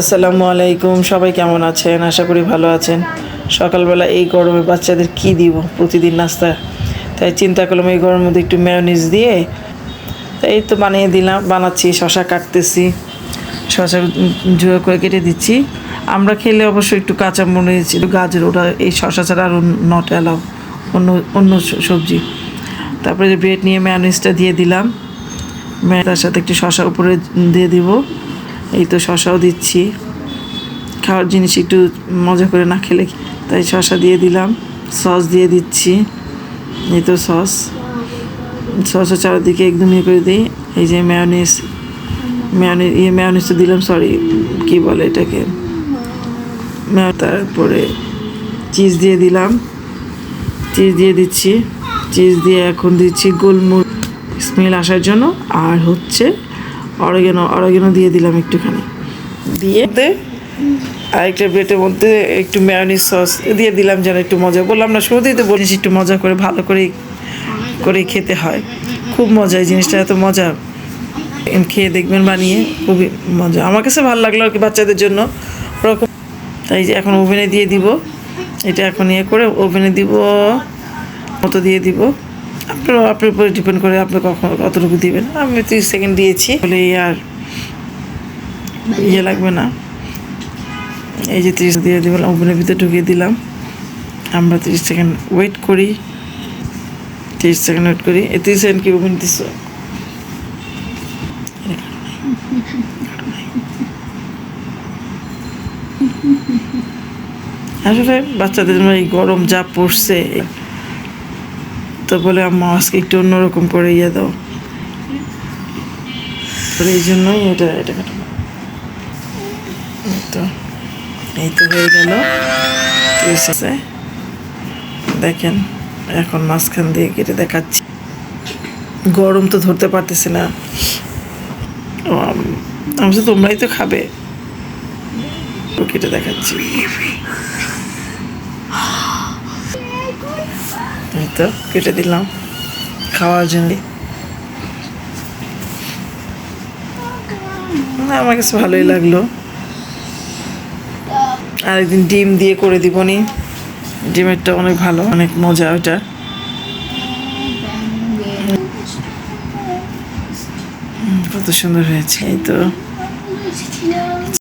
আসসালামু আলাইকুম, সবাই কেমন আছেন? আশা করি ভালো আছেন। সকালবেলা এই গরমে বাচ্চাদের কি দিব? প্রতিদিন নাস্তা। তাই চিন্তা করলাম এই গরমের মধ্যে একটু ম্যায়োনিজ দিয়ে তাই এই তো বানিয়ে দিলাম। বানাচ্ছি, শশা কাটতেছি। শশা জুয়ো করে কেটে দিচ্ছি। আমরা খেলে অবশ্য একটু কাঁচা মরিচ গাজর, ওটা এই শশা ছাড়া আর নট অ্যালাউ অন্য অন্য সবজি। তারপরে ব্রেড নিয়ে ম্যায়োনিজটা দিয়ে দিলাম। তার সাথে একটু শশা উপরে দিয়ে দিব। এই তো শশাও দিচ্ছি। খাওয়ার জিনিস একটু মজা করে না খেলে তাই শশা দিয়ে দিলাম। সস দিয়ে দিচ্ছি। এই তো সস। সসও চারিদিকে একদম ইয়ে করে দিই। এই যে ম্যায়োনিজ ম্যায়োনিজ ইয়ে ম্যায়োনিজটা দিলাম সরি কি বলে এটাকে? তারপরে চিজ দিয়ে দিলাম। চিজ দিয়ে দিচ্ছি। চিজ দিয়ে এখন দিচ্ছি গোলমরিচ স্মেল আসার জন্য। আর হচ্ছে অরগেনো অরগেনো দিয়ে দিলাম একটুখানি। দিয়ে আরেকটা ব্রেডের মধ্যে একটু ম্যায়োনিজ সস দিয়ে দিলাম যেন একটু মজা। বললাম না, শুরুতেই তো বলিস একটু মজা করে, ভালো করে করে খেতে হয়। খুব মজা এই জিনিসটা, এত মজা। খেয়ে দেখবেন বানিয়ে, খুবই মজা। আমার কাছে ভালো লাগল আর কি বাচ্চাদের জন্য। ওরকম। তাই যে এখন ওভেনে দিয়ে দিব। এটা এখন ইয়ে করে ওভেনে দিব, মতো দিয়ে দিব। আপনার আপনার উপরে ডিপেন্ড করে আপনি কখন কতটুকু দিবেন? আমি তিরিশ সেকেন্ড দিয়েছি। বলে আর ইয়ে লাগবে না। এই যে তিরিশ দিয়ে দিলাম, ওভেনের ভিতরে ঢুকিয়ে দিলাম। আমরা তিরিশ সেকেন্ড ওয়েট করি। তিরিশ সেকেন্ড ওয়েট করি। এই তিরিশ সেকেন্ড কি ওভেন দিস আসলে বাচ্চাদের জন্য এই গরম যা পড়ছে তো বলে, আম্মা, আজকে একটু অন্যরকম করে ইয়ে দাও। এই জন্যই এটা এটা তো এই তো হয়ে গেল দেখেন, এখন মাঝখান দিয়ে কেটে দেখাচ্ছি। গরম তো ধরতে পারতেছি না। আম- তোমরাই তো খাবে। কেটে দেখাচ্ছি। তো, কেটে দিলাম। খাওয়ার জন্য। আমার কাছে ভালোই লাগল। আরেকদিন ডিম দিয়ে করে দিব নি ডিমেরটা অনেক ভালো, অনেক মজা ওটা। কত সুন্দর হয়েছে, এই তো।